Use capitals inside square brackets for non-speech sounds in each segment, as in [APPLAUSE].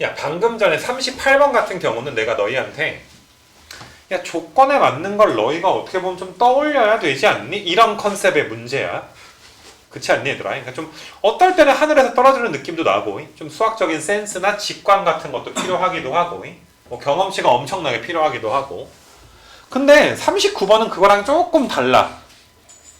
야 방금 전에 38번 같은 경우는 내가 너희한테 야 조건에 맞는 걸 너희가 어떻게 보면 좀 떠올려야 되지 않니? 이런 컨셉의 문제야. 그렇지 않니 얘들아? 그러니까 좀 어떨 때는 하늘에서 떨어지는 느낌도 나고 좀 수학적인 센스나 직관 같은 것도 필요하기도 하고 뭐 경험치가 엄청나게 필요하기도 하고 근데 39번은 그거랑 조금 달라.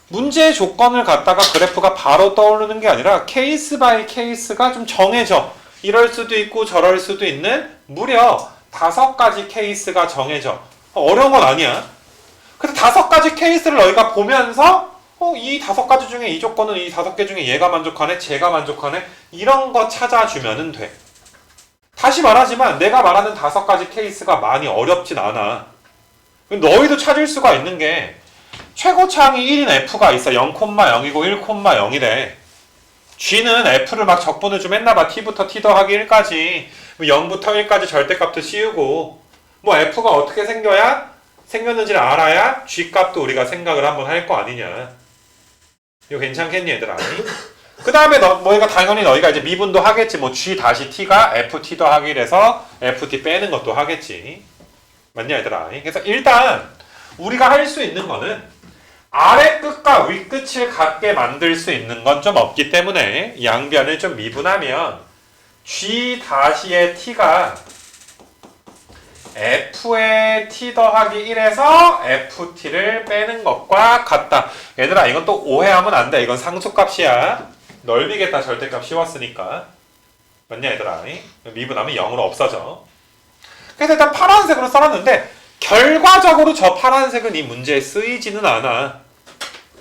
문제의 조건을 갖다가 그래프가 바로 떠오르는 게 아니라 케이스 바이 케이스가 좀 정해져. 이럴 수도 있고 저럴 수도 있는 무려 다섯 가지 케이스가 정해져. 어려운 건 아니야. 그래서 다섯 가지 케이스를 너희가 보면서 어, 이 다섯 가지 중에 이 조건은 이 다섯 개 중에 얘가 만족하네, 쟤가 만족하네 이런 거 찾아주면은 돼. 다시 말하지만 내가 말하는 다섯 가지 케이스가 많이 어렵진 않아. 너희도 찾을 수가 있는 게 최고차항이 1인 F가 있어. 0,0이고 1,0이래. G는 F를 막 적분을 좀 했나봐. T부터 T 더하기 1까지. 0부터 1까지 절대값도 씌우고. 뭐 F가 어떻게 생겨야? 생겼는지를 알아야 G 값도 우리가 생각을 한번 할 거 아니냐. 이거 괜찮겠니 얘들아? 그 다음에 너, 너희가 당연히 너희가 이제 미분도 하겠지. 뭐 G 다시 T가 FT 더하기 1에서 FT 빼는 것도 하겠지. 맞냐 얘들아? 그래서 일단 우리가 할 수 있는 거는 아래 끝과 위 끝을 같게 만들 수 있는 건 좀 없기 때문에 양변을 좀 미분하면 G 다시의 T가 F의 T 더하기 1에서 FT를 빼는 것과 같다. 얘들아 이건 또 오해하면 안 돼. 이건 상수값이야. 넓이겠다 절대값 씌웠으니까. 맞냐 얘들아? 미분하면 0으로 없어져. 그래서 일단 파란색으로 써놨는데 결과적으로 저 파란색은 이 문제에 쓰이지는 않아.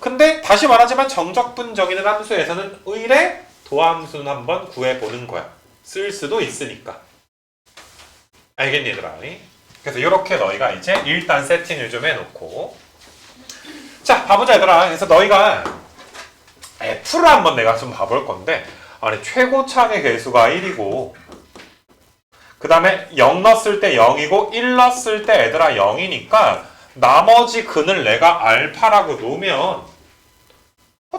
근데 다시 말하지만 정적분 정의는 함수에서는 의뢰 도함수는 한번 구해보는 거야. 쓸 수도 있으니까. 알겠니 얘들아? 그래서 이렇게 너희가 이제 일단 세팅을 좀 해놓고 자 봐보자 얘들아. 그래서 너희가 F를 한번 내가 좀 봐볼 건데 아니 최고차의 개수가 1이고 그 다음에 0 넣었을 때 0이고 1 넣었을 때 얘들아 0이니까 나머지 근을 내가 알파라고 놓으면 어,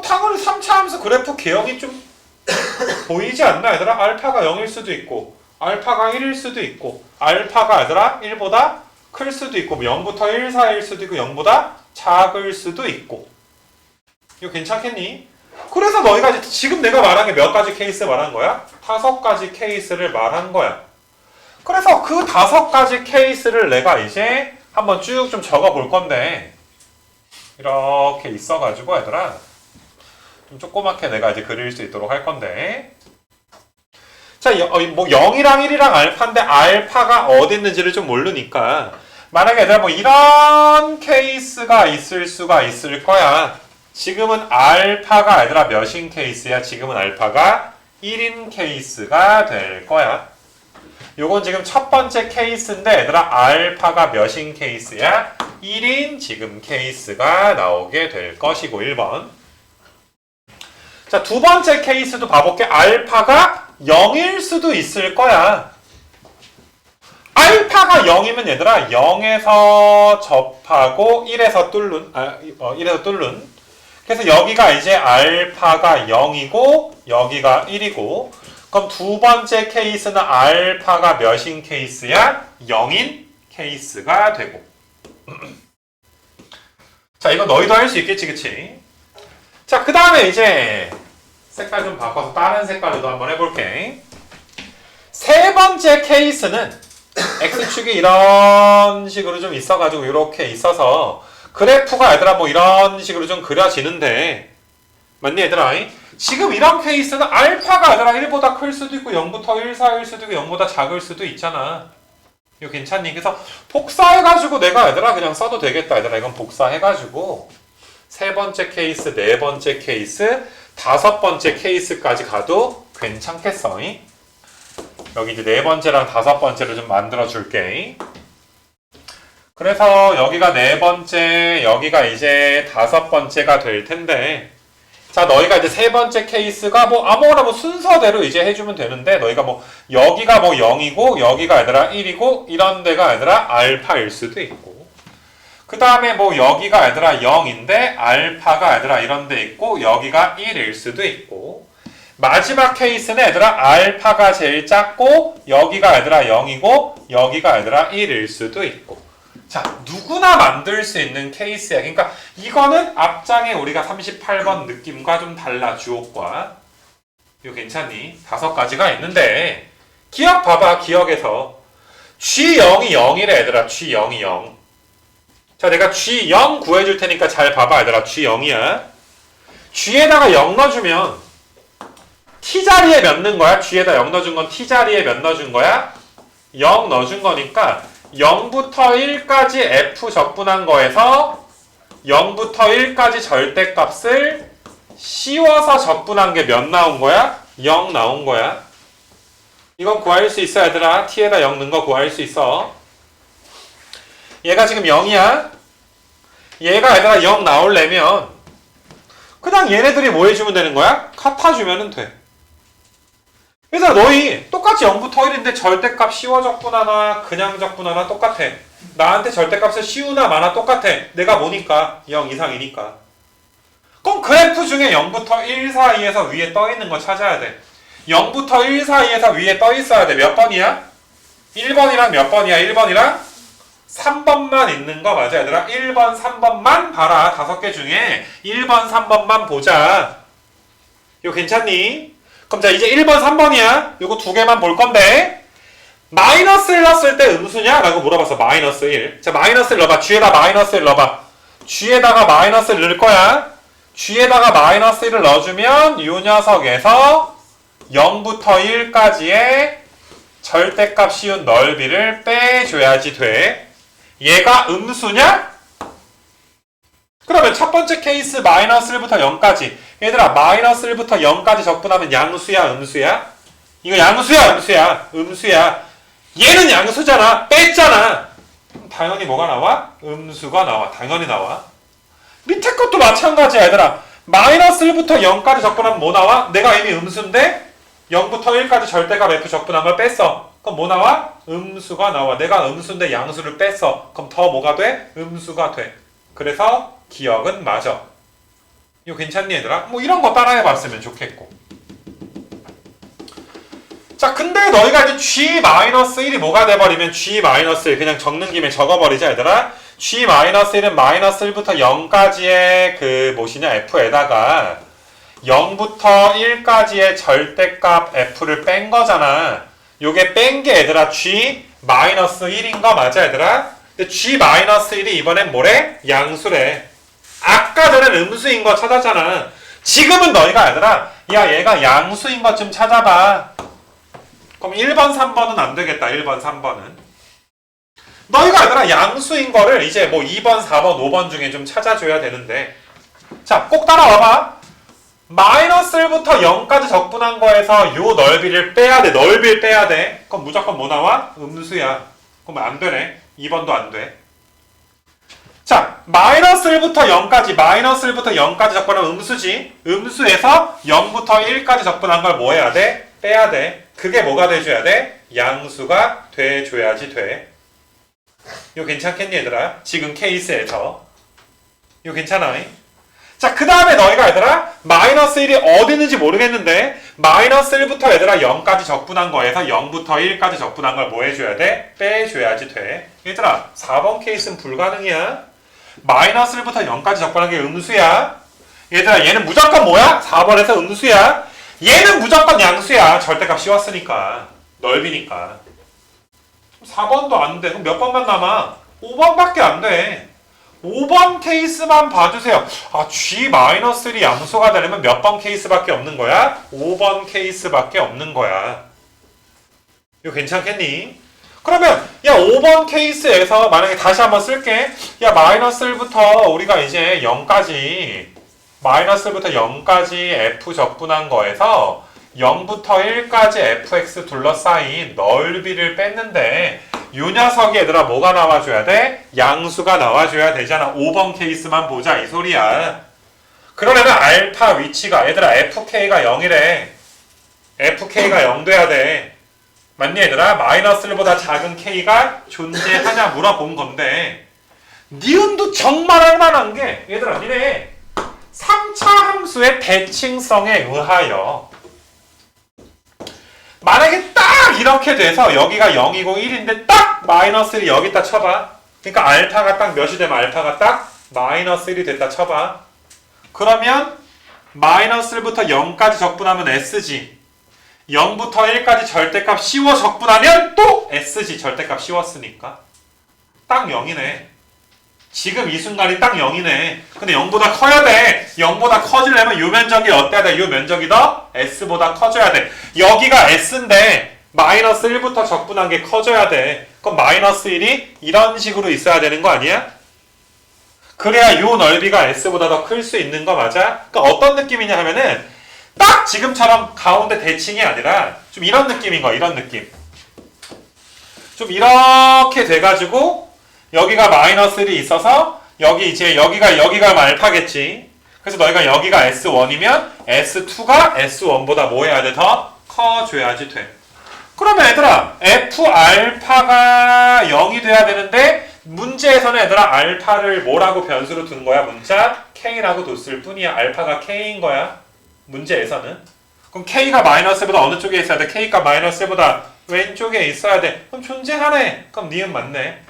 당연히 3차 함수 그래프 개형이 좀 [COUGHS] 보이지 않나 얘들아? 알파가 0일 수도 있고 알파가 1일 수도 있고 알파가 얘들아 1보다 클 수도 있고 0부터 1 사이일 수도 있고 0보다 작을 수도 있고 이거 괜찮겠니? 그래서 너희가 지금 내가 말한 게 몇 가지 케이스 말한 거야? 다섯 가지 케이스를 말한 거야. 그래서 그 다섯 가지 케이스를 내가 이제 한번 쭉 좀 적어 볼 건데 이렇게 있어가지고 얘들아 좀 조그맣게 내가 이제 그릴 수 있도록 할 건데 자, 여- 어, 뭐 0이랑 1이랑 알파인데 알파가 어디 있는지를 좀 모르니까 만약에 얘들아 뭐 이런 케이스가 있을 수가 있을 거야. 지금은 알파가 얘들아 몇인 케이스야? 지금은 알파가 1인 케이스가 될 거야. 요건 지금 첫 번째 케이스인데 얘들아 알파가 몇인 케이스야? 1인 지금 케이스가 나오게 될 것이고 1번 자 두 번째 케이스도 봐볼게 알파가 0일 수도 있을 거야 알파가 0이면 얘들아 0에서 접하고 1에서 뚫는 아, 어, 1에서 뚫는 그래서 여기가 이제 알파가 0이고 여기가 1이고 그럼 두 번째 케이스는 알파가 몇인 케이스야? 0인 케이스가 되고. [CLEARS THROAT] 자, 이거 너희도 할 수 있겠지, 그치? 자, 그 다음에 이제 색깔 좀 바꿔서 다른 색깔로도 한번 해볼게. 세 번째 케이스는 X축이 이런 식으로 좀 있어가지고 이렇게 있어서 그래프가 얘들아 뭐 이런 식으로 좀 그려지는데 맞니 얘들아? 지금 이런 케이스는 알파가 얘들아 1보다 클 수도 있고 0부터 1 사이일 수도 있고 0보다 작을 수도 있잖아. 이거 괜찮니? 그래서 복사해가지고 내가 얘들아 그냥 써도 되겠다 얘들아 이건 복사해가지고 세 번째 케이스, 네 번째 케이스, 다섯 번째 케이스까지 가도 괜찮겠어. 이? 여기 이제 네 번째랑 다섯 번째를 좀 만들어 줄게. 그래서 여기가 네 번째, 여기가 이제 다섯 번째가 될 텐데, 자, 너희가 이제 세 번째 케이스가 뭐 아무거나 뭐 순서대로 이제 해주면 되는데, 너희가 뭐 여기가 뭐 0이고, 여기가 얘들아 1이고, 이런 데가 얘들아 알파일 수도 있고, 그 다음에 뭐 여기가 얘들아 0인데, 알파가 얘들아 이런 데 있고, 여기가 1일 수도 있고, 마지막 케이스는 얘들아 알파가 제일 작고 여기가 얘들아 0이고 여기가 얘들아 1일 수도 있고. 자 누구나 만들 수 있는 케이스야. 그러니까 이거는 앞장에 우리가 38번 느낌과 좀 달라 주옥과. 이거 괜찮니? 다섯 가지가 있는데 기억 봐봐 기억에서. G0이 0이래 얘들아. G0이 0 자, 내가 G0 구해줄 테니까 잘 봐봐, 얘들아. G0이야. G에다가 0 넣어주면 T자리에 몇 넣은 거야? G에다 0 넣어준 건 T자리에 몇 넣어준 거야? 0 넣어준 거니까 0부터 1까지 F 적분한 거에서 0부터 1까지 절대값을 씌워서 적분한 게 몇 나온 거야? 0 나온 거야. 이건 구할 수 있어, 얘들아. T에다 0 넣은 거 구할 수 있어. 얘가 지금 0이야. 얘가 얘들아 0 나오려면 그냥 얘네들이 뭐 해주면 되는 거야? 같아주면 돼. 얘들아 너희 똑같이 0부터 1인데 절대값 씌워 적분하나 그냥 적분하나 똑같아. 나한테 절대값을 씌우나 마나 똑같아. 내가 뭐니까 0 이상이니까. 그럼 그래프 중에 0부터 1 사이에서 위에 떠 있는 거 찾아야 돼. 0부터 1 사이에서 위에 떠 있어야 돼. 몇 번이야? 1번이랑 몇 번이야? 1번이랑 3번만 있는 거 맞아 얘들아? 1번, 3번만 봐라. 다섯 개 중에 1번, 3번만 보자. 이거 괜찮니? 그럼 자 이제 1번, 3번이야. 이거 두 개만 볼 건데 마이너스를 넣었을 때 음수냐? 라고 물어봤어. 마이너스 1. 자 마이너스를 넣어봐. G에다 마이너스를 넣어봐. G에다가 마이너스를 넣을 거야. G에다가 마이너스 1을 넣어주면 이 녀석에서 0부터 1까지의 절대값 씌운 넓이를 빼줘야지 돼. 얘가 음수냐? 그러면 첫 번째 케이스 마이너스 1부터 0까지 얘들아 마이너스 1부터 0까지 적분하면 양수야 음수야? 이거 양수야 음수야 음수야 얘는 양수잖아 뺐잖아 당연히 뭐가 나와? 음수가 나와 당연히 나와 밑에 것도 마찬가지야 얘들아 마이너스 1부터 0까지 적분하면 뭐 나와? 내가 이미 음수인데 0부터 1까지 절대값 f 적분한 걸 뺐어. 그럼 뭐 나와? 음수가 나와. 내가 음수인데 양수를 뺐어. 그럼 더 뭐가 돼? 음수가 돼. 그래서 기억은 맞아. 이거 괜찮니 얘들아? 뭐 이런 거 따라해 봤으면 좋겠고. 자, 근데 너희가 이제 G-1이 뭐가 돼버리면 G-1 그냥 적는 김에 적어버리자 얘들아. G-1은 마이너스 1부터 0까지의 그 무엇이냐 F에다가 0부터 1까지의 절대값 f를 뺀 거잖아. 요게 뺀 게 얘들아 g 1인 거 맞아 얘들아? 근데 g 1이 이번엔 뭐래? 양수래. 아까 전엔 음수인 거 찾았잖아. 지금은 너희가 얘들아 야 얘가 양수인 것 좀 찾아봐. 그럼 1번 3번은 안 되겠다. 1번 3번은. 너희가 얘들아 양수인 거를 이제 뭐 2번 4번 5번 중에 좀 찾아줘야 되는데 자 꼭 따라와봐. 마이너스 1부터 0까지 적분한 거에서 요 넓이를 빼야 돼. 넓이를 빼야 돼. 그럼 무조건 뭐 나와? 음수야. 그럼 안 되네. 2번도 안 돼. 자, 마이너스 1부터 0까지, 마이너스 1부터 0까지 적분하면 음수지. 음수에서 0부터 1까지 적분한 걸 뭐 해야 돼? 빼야 돼. 그게 뭐가 돼줘야 돼? 양수가 돼줘야지 돼. 이거 괜찮겠니 얘들아? 지금 케이스에서. 이거 괜찮아? 자, 그 다음에 너희가 얘들아, 마이너스 1이 어디 있는지 모르겠는데, 마이너스 1부터 얘들아 0까지 적분한 거에서 0부터 1까지 적분한 걸 뭐 해줘야 돼? 빼줘야지 돼. 얘들아, 4번 케이스는 불가능이야. 마이너스 1부터 0까지 적분한 게 음수야. 얘들아, 얘는 무조건 뭐야? 4번에서 음수야. 얘는 무조건 양수야. 절대값 씌웠으니까. 넓이니까. 4번도 안 돼. 그럼 몇 번만 남아? 5번밖에 안 돼. 5번 케이스만 봐주세요. 아, G-1이 양수가 되려면 몇 번 케이스밖에 없는 거야? 5번 케이스밖에 없는 거야. 이거 괜찮겠니? 그러면 야 5번 케이스에서 만약에 다시 한번 쓸게. 야 마이너스 1부터 우리가 이제 0까지 마이너스 1부터 0까지 f 적분한 거에서 0부터 1까지 fx 둘러싸인 넓이를 뺐는데 요 녀석이 얘들아 뭐가 나와줘야 돼? 양수가 나와줘야 되잖아. 5번 케이스만 보자 이 소리야. 그러려면 알파 위치가 얘들아 fk가 0이래. fk가 0 돼야 돼. 맞니 얘들아? 마이너스 1보다 작은 k가 존재하냐 물어본 건데 니은도 정말 할만한 게 얘들아 니네 3차 함수의 대칭성에 의하여 만약에 딱 이렇게 돼서 여기가 0이고 1인데 딱 마이너스 1이 여기다 쳐봐. 그러니까 알파가 딱 몇이 되면 알파가 딱 마이너스 1이 됐다 쳐봐. 그러면 마이너스 1부터 0까지 적분하면 S지. 0부터 1까지 절대값 씌워 적분하면 또 SG 절대값 씌웠으니까. 딱 0이네. 지금 이 순간이 딱 0이네. 근데 0보다 커야 돼. 0보다 커지려면 요 면적이 어때야 돼? 요 면적이 더 S보다 커져야 돼. 여기가 S인데 마이너스 1부터 적분한 게 커져야 돼. 그럼 마이너스 1이 이런 식으로 있어야 되는 거 아니야? 그래야 요 넓이가 S보다 더 클 수 있는 거 맞아? 그러니까 어떤 느낌이냐 하면은 딱 지금처럼 가운데 대칭이 아니라 좀 이런 느낌인 거야. 이런 느낌. 좀 이렇게 돼가지고 여기가 마이너스 1이 있어서 여기 이제 여기가 여기가 알파겠지. 그래서 너희가 여기가 S1이면 S2가 S1보다 뭐 해야 돼? 더 커줘야지 돼. 그러면 얘들아 F 알파가 0이 돼야 되는데 문제에서는 얘들아 알파를 뭐라고 변수로 둔 거야? 문자 K라고 뒀을 뿐이야. 알파가 K인 거야. 문제에서는. 그럼 K가 마이너스보다 어느 쪽에 있어야 돼? K가 마이너스보다 왼쪽에 있어야 돼. 그럼 존재하네. 그럼 니은 맞네.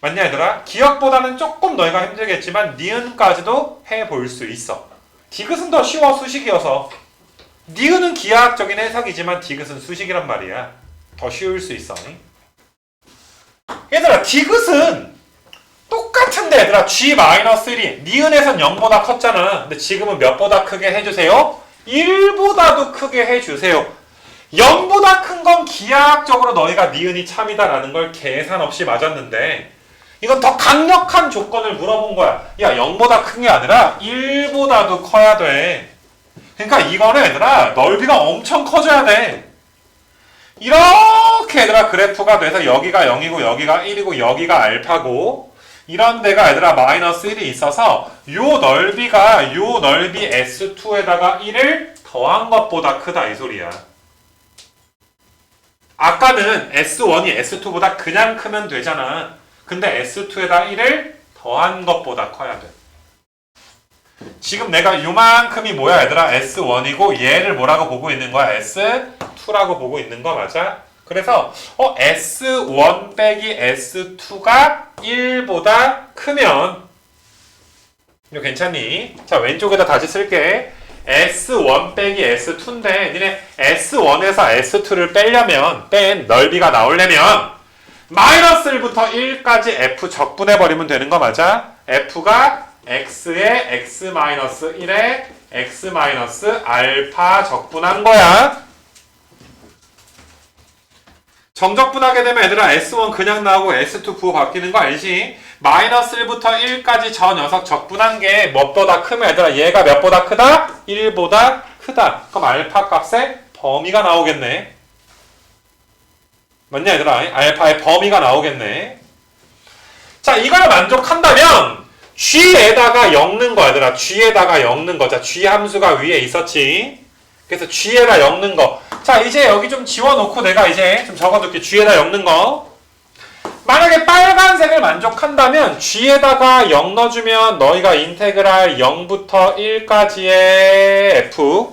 맞냐 얘들아? 기억보다는 조금 너희가 힘들겠지만 니은까지도 해볼 수 있어. 디귿은 더 쉬워 수식이어서. 니은은 기하학적인 해석이지만 디귿은 수식이란 말이야. 더 쉬울 수 있어. 얘들아 디귿은 똑같은데 얘들아 G-1이 니은에선 0보다 컸잖아. 근데 지금은 몇보다 크게 해주세요? 1보다도 크게 해주세요. 0보다 큰 건 기하학적으로 너희가 니은이 참이다라는 걸 계산 없이 맞았는데 이건 더 강력한 조건을 물어본 거야. 야 0보다 큰 게 아니라 1보다도 커야 돼. 그러니까 이거는 얘들아 넓이가 엄청 커져야 돼. 이렇게 얘들아 그래프가 돼서 여기가 0이고 여기가 1이고 여기가 알파고 이런 데가 얘들아 마이너스 1이 있어서 요 넓이가 요 넓이 S2에다가 1을 더한 것보다 크다 이 소리야. 아까는 S1이 S2보다 그냥 크면 되잖아. 근데 S2에다 1을 더한 것보다 커야 돼. 지금 내가 요만큼이 뭐야 얘들아 S1이고 얘를 뭐라고 보고 있는 거야 S2라고 보고 있는 거 맞아? 그래서 어 S1 빼기 S2가 1보다 크면 이거 괜찮니? 자 왼쪽에다 다시 쓸게 S1 빼기 S2인데 니네 S1에서 S2를 빼려면 뺀 넓이가 나오려면 마이너스 1부터 1까지 F 적분해버리면 되는 거 맞아? F가 X에 X 마이너스 1에 X 마이너스 알파 적분한 거야. 정적분하게 되면 얘들아 S1 그냥 나오고 S2 부호 바뀌는 거 알지? 마이너스 1부터 1까지 저 녀석 적분한 게 뭐보다 크면 얘들아 얘가 몇보다 크다? 1보다 크다. 그럼 알파 값의 범위가 나오겠네. 맞냐 얘들아? 알파의 범위가 나오겠네. 자 이걸 만족한다면 G에다가 엮는 거 얘들아. G에다가 엮는 거. 자 G 함수가 위에 있었지. 그래서 G에다 엮는 거. 자 이제 여기 좀 지워놓고 내가 이제 좀 적어둘게. G에다 엮는 거. 만약에 빨간색을 만족한다면 G에다가 0 넣어주면 너희가 인테그랄 0부터 1까지의 F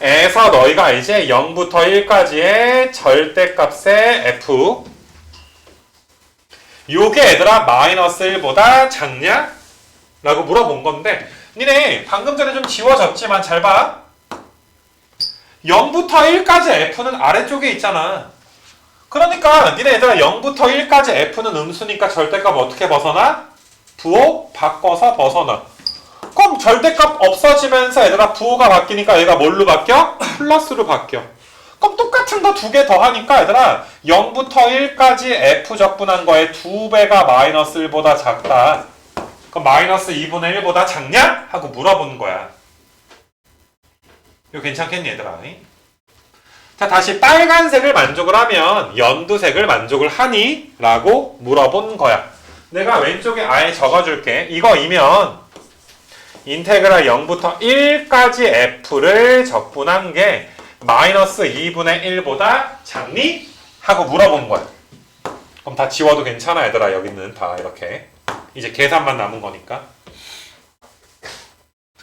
에서 너희가 이제 0부터 1까지의 절대값의 F 요게 얘들아 마이너스 1보다 작냐? 라고 물어본 건데 니네 방금 전에 좀 지워졌지만 잘 봐. 0부터 1까지 F는 아래쪽에 있잖아. 그러니까 니네 얘들아 0부터 1까지 F는 음수니까 절대값 어떻게 벗어나? 부호 바꿔서 벗어나. 그럼 절대값 없어지면서 얘들아 부호가 바뀌니까 얘가 뭘로 바뀌어? 플러스로 바뀌어. 그럼 똑같은 거 두 개 더 하니까 얘들아 0부터 1까지 F 적분한 거에 두 배가 마이너스 1보다 작다. 그럼 마이너스 2분의 1보다 작냐? 하고 물어보는 거야. 이거 괜찮겠니 얘들아? 자 다시 빨간색을 만족을 하면 연두색을 만족을 하니? 라고 물어본 거야. 내가 왼쪽에 아예 적어줄게. 이거이면 인테그랄 0부터 1까지 f를 적분한 게 마이너스 2분의 1보다 작니? 하고 물어본 거야. 그럼 다 지워도 괜찮아 얘들아 여기는 다 이렇게 이제 계산만 남은 거니까.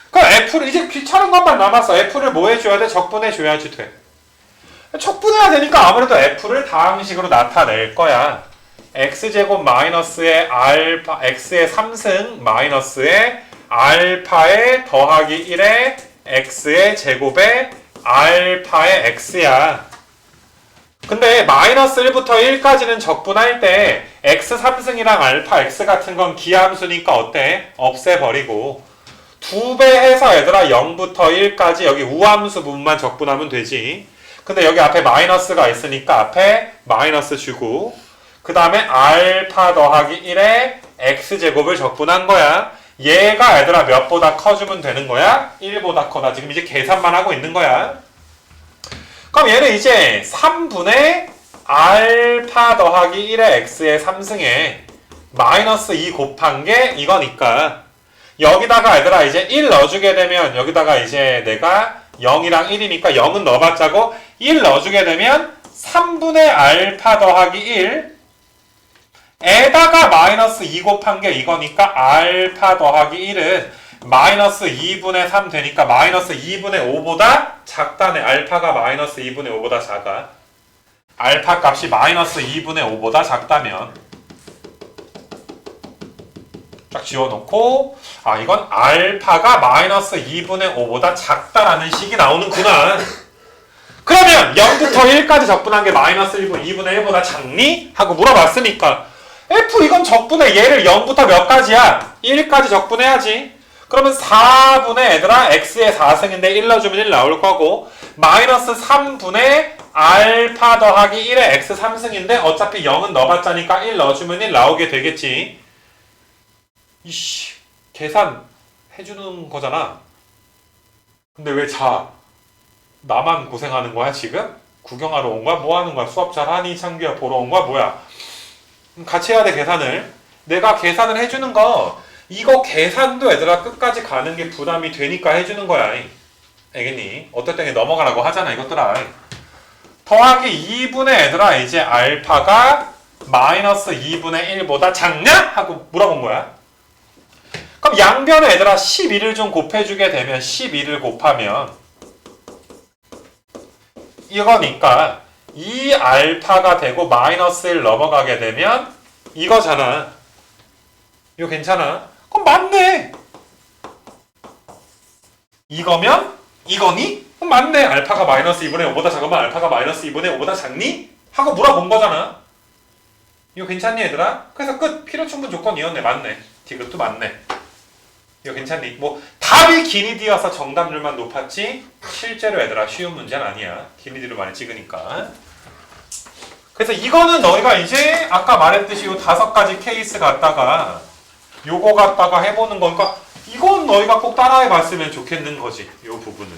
그럼 F를 이제 귀찮은 것만 남았어. F를 뭐 해줘야 돼? 적분해줘야지 돼. 적분해야 되니까 아무래도 F를 다음 식으로 나타낼 거야. x제곱 마이너스의 알파 x의 3승 마이너스의 알파의 더하기 1의 x의 제곱의 알파의 x야. 근데 마이너스 1부터 1까지는 적분할 때 x 3승이랑 알파 x 같은 건 기함수니까 어때? 없애버리고 두 배 해서 얘들아 0부터 1까지 여기 우함수 부분만 적분하면 되지. 근데 여기 앞에 마이너스가 있으니까 앞에 마이너스 주고 그 다음에 알파 더하기 1에 x제곱을 적분한 거야. 얘가 얘들아 몇보다 커주면 되는 거야? 1보다 커다. 지금 이제 계산만 하고 있는 거야. 그럼 얘는 이제 3분의 알파 더하기 1의 x의 3승에 마이너스 2 곱한 게 이거니까 여기다가 얘들아 이제 1 넣어주게 되면 여기다가 이제 내가 0이랑 1이니까 0은 넣어봤자고 1 넣어주게 되면 3분의 알파 더하기 1 에다가 마이너스 2 곱한 게 이거니까 알파 더하기 1은 마이너스 2분의 3 되니까 마이너스 2분의 5보다 작다네. 알파가 마이너스 2분의 5보다 작아. 알파 값이 마이너스 2분의 5보다 작다면 쫙 지워놓고 아 이건 알파가 마이너스 2분의 5보다 작다라는 식이 나오는구나. 그러면 0부터 1까지 적분한 게 마이너스 1분 2분의 1보다 작니? 하고 물어봤으니까 F 이건 적분해 얘를 0부터 몇 가지야? 1까지 적분해야지. 그러면 4분의 얘들아 x의 4승인데 1 넣어주면 1 나올 거고 마이너스 3분의 알파 더하기 1의 x 3승인데 어차피 0은 넣어봤자니까 1 넣어주면 1 나오게 되겠지. 이씨 계산 해주는 거잖아. 근데 왜 자? 나만 고생하는 거야 지금? 구경하러 온 거야? 뭐 하는 거야? 수업 잘하니 창규야 보러 온 거야? 뭐야? 음, 같이 해야 돼 계산을. 내가 계산을 해주는 거 이거 계산도 얘들아 끝까지 가는 게 부담이 되니까 해주는 거야. 알겠니? 어떨 때는 넘어가라고 하잖아 이것들아. 더하기 2분의 얘들아 이제 알파가 마이너스 2분의 1보다 작냐? 하고 물어본 거야. 그럼 양변에 얘들아 11을 좀 곱해주게 되면 11을 곱하면 이거니까 이 알파가 되고 마이너스 1 넘어가게 되면 이거잖아. 이거 괜찮아? 그럼 맞네. 이거면 이거니? 그럼 맞네. 알파가 마이너스 2분의 5보다 작으면 알파가 마이너스 2분의 5보다 작니? 하고 물어본 거잖아. 이거 괜찮니 얘들아? 그래서 끝. 필요 충분 조건이었네. 맞네. 디귿도 맞네. 이거 괜찮니? 뭐 답이 기니디여서 정답률만 높았지 실제로 얘들아 쉬운 문제는 아니야. 기니디를 많이 찍으니까. 그래서 이거는 너희가 이제 아까 말했듯이 요 다섯 가지 케이스 갖다가 요거 갖다가 해보는 거니까 이건 너희가 꼭 따라해 봤으면 좋겠는 거지. 요 부분은.